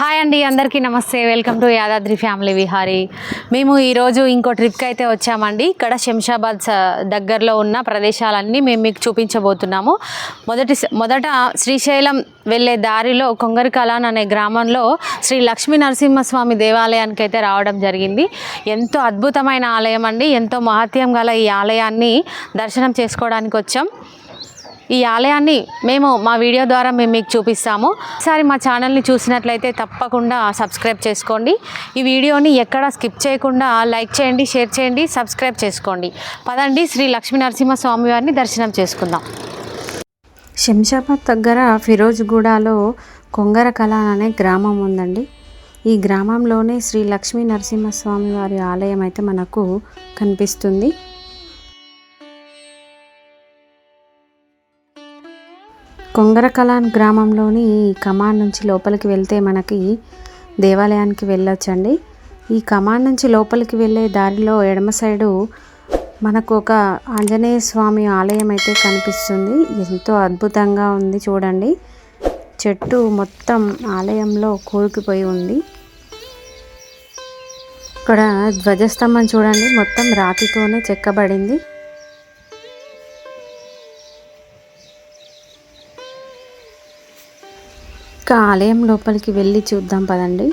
Hi అండి అందరికీ నమస్తే. Welcome to Yadadri family Vihari. మేము ఈరోజు ఇంకో ట్రిప్కి అయితే వచ్చామండి. ఇక్కడ శంషాబాద్ దగ్గరలో ఉన్న ప్రదేశాలన్నీ మేము మీకు చూపించబోతున్నాము. మొదటి మొదట శ్రీశైలం వెళ్ళే దారిలో కొంగరికలాన్ అనే గ్రామంలో శ్రీ లక్ష్మీ నరసింహస్వామి దేవాలయానికి అయితే రావడం జరిగింది. ఎంతో అద్భుతమైన ఆలయం అండి. ఎంతో మహత్యం గల ఈ ఆలయాన్ని దర్శనం చేసుకోవడానికి వచ్చాం. ఈ ఆలయాన్ని మేము మా వీడియో ద్వారా మేము మీకు చూపిస్తాము. ఒకసారి మా ఛానల్ని చూసినట్లయితే తప్పకుండా సబ్స్క్రైబ్ చేసుకోండి. ఈ వీడియోని ఎక్కడ స్కిప్ చేయకుండా లైక్ చేయండి షేర్ చేయండి సబ్స్క్రైబ్ చేసుకోండి. పదండి శ్రీ లక్ష్మీ నరసింహస్వామి వారిని దర్శనం చేసుకుందాం. శంషాబాద్ దగ్గర ఫిరోజ్గూడలో కొంగర అనే గ్రామం ఉందండి. ఈ గ్రామంలోనే శ్రీ లక్ష్మీ నరసింహస్వామి వారి ఆలయం అయితే మనకు కనిపిస్తుంది. కొంగరకలాన్ గ్రామంలోని కమాండ్ కమాన్ నుంచి లోపలికి వెళ్తే మనకి దేవాలయానికి వెళ్ళొచ్చండి. ఈ కమాన్ నుంచి లోపలికి వెళ్ళే దారిలో ఎడమ సైడు మనకు ఒక ఆంజనేయ స్వామి ఆలయం అయితే కనిపిస్తుంది. ఎంతో అద్భుతంగా ఉంది చూడండి. చెట్టు మొత్తం ఆలయంలో కూరుకుపోయి ఉంది. ఇక్కడ ధ్వజస్తంభం చూడండి. మొత్తం రాతితోనే చెక్కబడింది. ఇక ఆలయం లోపలికి వెళ్ళి చూద్దాం పదండి.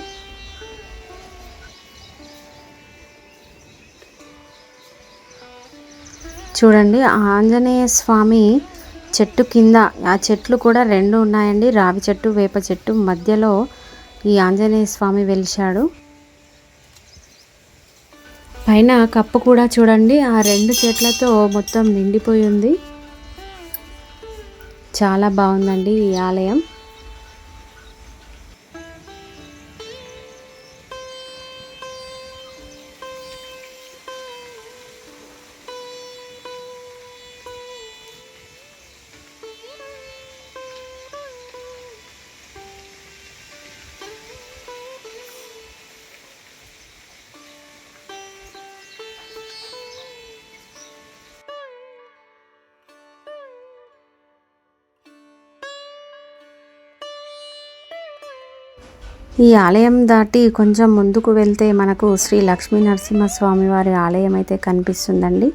చూడండి ఆ ఆంజనేయ స్వామి చెట్టు కింద ఆ చెట్లు కూడా రెండు ఉన్నాయండి. రావి చెట్టు వేప చెట్టు మధ్యలో ఈ ఆంజనేయ స్వామి వెలిశాడు. పైన కప్పు కూడా చూడండి ఆ రెండు చెట్లతో మొత్తం నిండిపోయి ఉంది. చాలా బాగుందండి ఈ ఆలయం. ఈ ఆలయం దాటి కొంచెం ముందుకు వెళ్తే మనకు శ్రీ లక్ష్మీ నరసింహస్వామి వారి ఆలయం అయితే కనిపిస్తుందండి.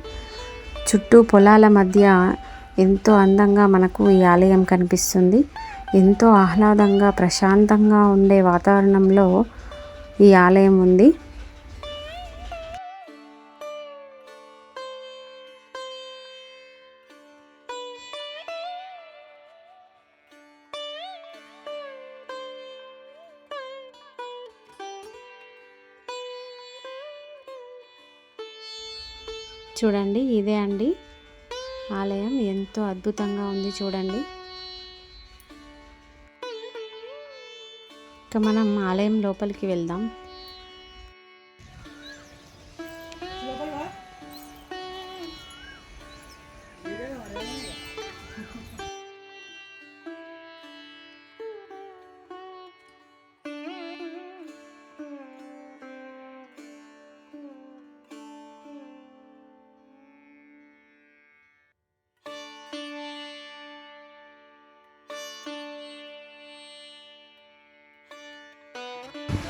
చుట్టూ పొలాల మధ్య ఎంతో అందంగా మనకు ఈ ఆలయం కనిపిస్తుంది. ఎంతో ఆహ్లాదంగా ప్రశాంతంగా ఉండే వాతావరణంలో ఈ ఆలయం ఉంది. చూడండి ఇదే అండి. ఆలయం ఎంతో అద్భుతంగా ఉంది చూడండి. ఇక మనం ఆలయం లోపలికి వెళ్దాం.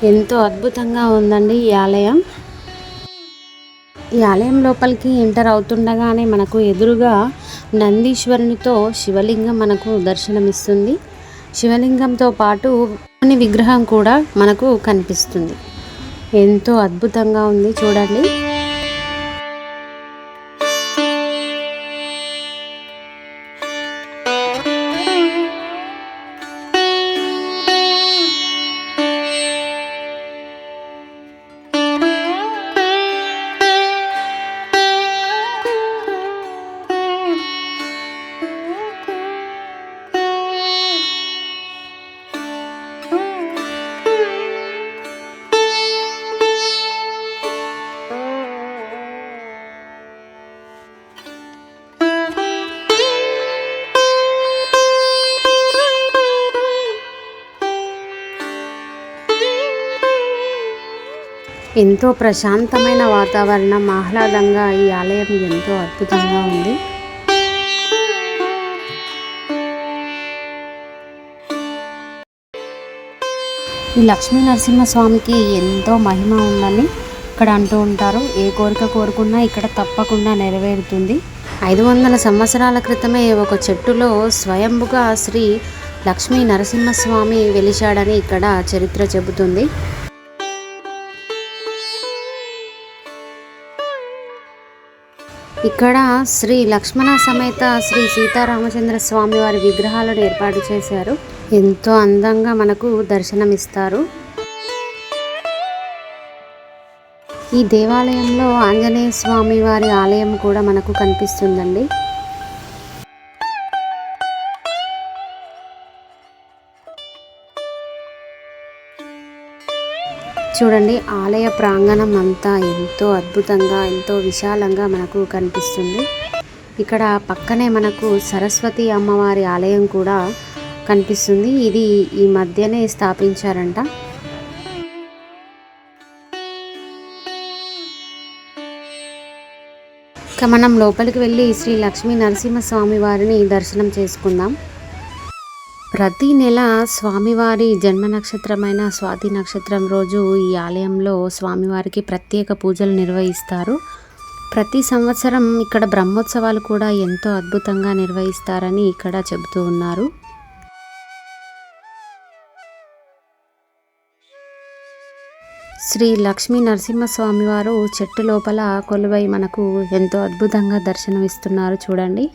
ఎంతో అద్భుతంగా ఉందండి ఈ ఆలయం. ఈ ఆలయం లోపలికి ఎంటర్ అవుతుండగానే మనకు ఎదురుగా నందీశ్వరునితో శివలింగం మనకు దర్శనమిస్తుంది. శివలింగంతో పాటు కొన్ని విగ్రహం కూడా మనకు కనిపిస్తుంది. ఎంతో అద్భుతంగా ఉంది చూడండి. ఎంతో ప్రశాంతమైన వాతావరణం ఆహ్లాదంగా ఈ ఆలయం ఎంతో అద్భుతంగా ఉంది. ఈ లక్ష్మీ నరసింహస్వామికి ఎంతో మహిమ ఉందని ఇక్కడ అంటూ ఉంటారు. ఏ కోరిక కోరుకున్నా ఇక్కడ తప్పకుండా నెరవేరుతుంది. ఐదు వందల సంవత్సరాల క్రితమే ఒక చెట్టులో స్వయంభుగా శ్రీ లక్ష్మీ నరసింహస్వామి వెలిశాడని ఇక్కడ చరిత్ర చెబుతుంది. ఇక్కడ శ్రీ లక్ష్మణ సమేత శ్రీ సీతారామచంద్ర స్వామి వారి విగ్రహాలను ఏర్పాటు చేశారు. ఎంతో అందంగా మనకు దర్శనమిస్తారు. ఈ దేవాలయంలో ఆంజనేయ స్వామి వారి ఆలయం కూడా మనకు కనిపిస్తుందండి. చూడండి ఆలయ ప్రాంగణం అంతా ఎంతో అద్భుతంగా ఎంతో విశాలంగా మనకు కనిపిస్తుంది. ఇక్కడ పక్కనే మనకు సరస్వతి అమ్మవారి ఆలయం కూడా కనిపిస్తుంది. ఇది ఈ మధ్యనే స్థాపించారంట. ఇక మనం లోపలికి వెళ్ళి శ్రీ లక్ష్మీ నరసింహస్వామి వారిని దర్శనం చేసుకుందాం. ప్రతి నెల స్వామివారి జన్మ నక్షత్రమైన స్వాతి నక్షత్రం రోజు ఈ ఆలయంలో స్వామివారికి ప్రత్యేక పూజలు నిర్వహిస్తారు. ప్రతి సంవత్సరం ఇక్కడ బ్రహ్మోత్సవాలు కూడా ఎంతో అద్భుతంగా నిర్వహిస్తారని ఇక్కడ చెబుతూ ఉన్నారు. శ్రీ లక్ష్మీ నరసింహస్వామి వారు చెట్టు లోపల కొలువై మనకు ఎంతో అద్భుతంగా దర్శనమిస్తున్నారు. చూడండి.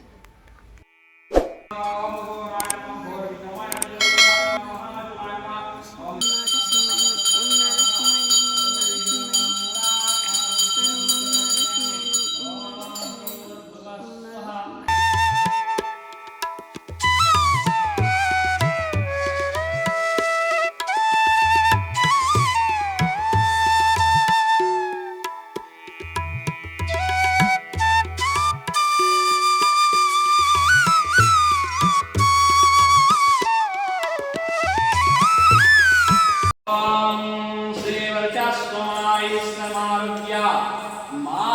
మా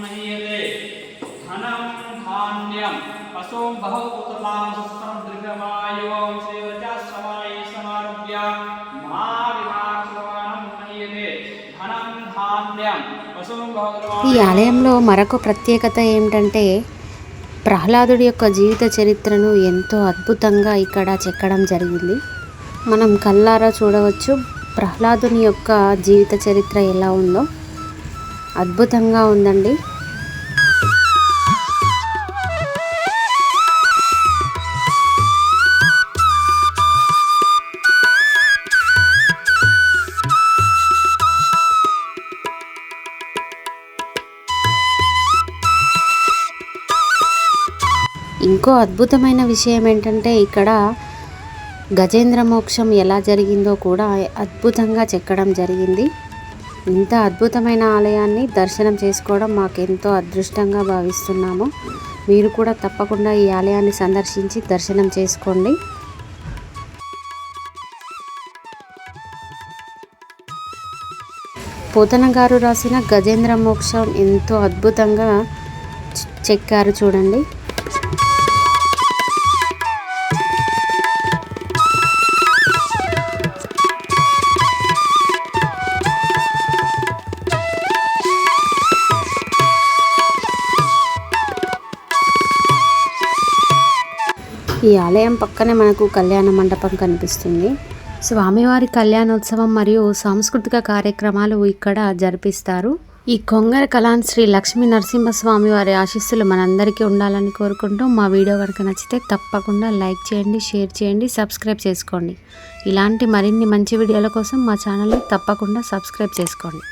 మహీయతే ధనం ధాన్యం పశుం మా మహీయతే ధనం ధాన్యం పశుం ఈ ఆలయంలో మరొక ప్రత్యేకత ఏమిటంటే ప్రహ్లాదుడి యొక్క జీవిత చరిత్రను ఎంతో అద్భుతంగా ఇక్కడ చెక్కడం జరిగింది. మనం కల్లారా చూడవచ్చు. ప్రహ్లాదుని యొక్క జీవిత చరిత్ర ఎలా ఉందో అద్భుతంగా ఉందండి. ఇంకో అద్భుతమైన విషయం ఏంటంటే ఇక్కడ గజేంద్ర మోక్షం ఎలా జరిగిందో కూడా అద్భుతంగా చెక్కడం జరిగింది. ఇంత అద్భుతమైన ఆలయాన్ని దర్శనం చేసుకోవడం మాకెంతో అదృష్టంగా భావిస్తున్నాము. మీరు కూడా తప్పకుండా ఈ ఆలయాన్ని సందర్శించి దర్శనం చేసుకోండి. పోతన గారు రాసిన గజేంద్ర మోక్షం ఎంతో అద్భుతంగా చెక్కారు చూడండి. ఈ ఆలయం పక్కనే మనకు కళ్యాణ మండపం కనిపిస్తుంది. స్వామివారి కళ్యాణోత్సవం మరియు సాంస్కృతిక కార్యక్రమాలు ఇక్కడ జరిపిస్తారు. ఈ కొంగర కళాన్ శ్రీ లక్ష్మీ నరసింహస్వామి వారి ఆశీస్సులు మనందరికీ ఉండాలని కోరుకుంటూ మా వీడియో కనుక నచ్చితే తప్పకుండా లైక్ చేయండి షేర్ చేయండి సబ్స్క్రైబ్ చేసుకోండి. ఇలాంటి మరిన్ని మంచి వీడియోల కోసం మా ఛానల్ని తప్పకుండా సబ్స్క్రైబ్ చేసుకోండి.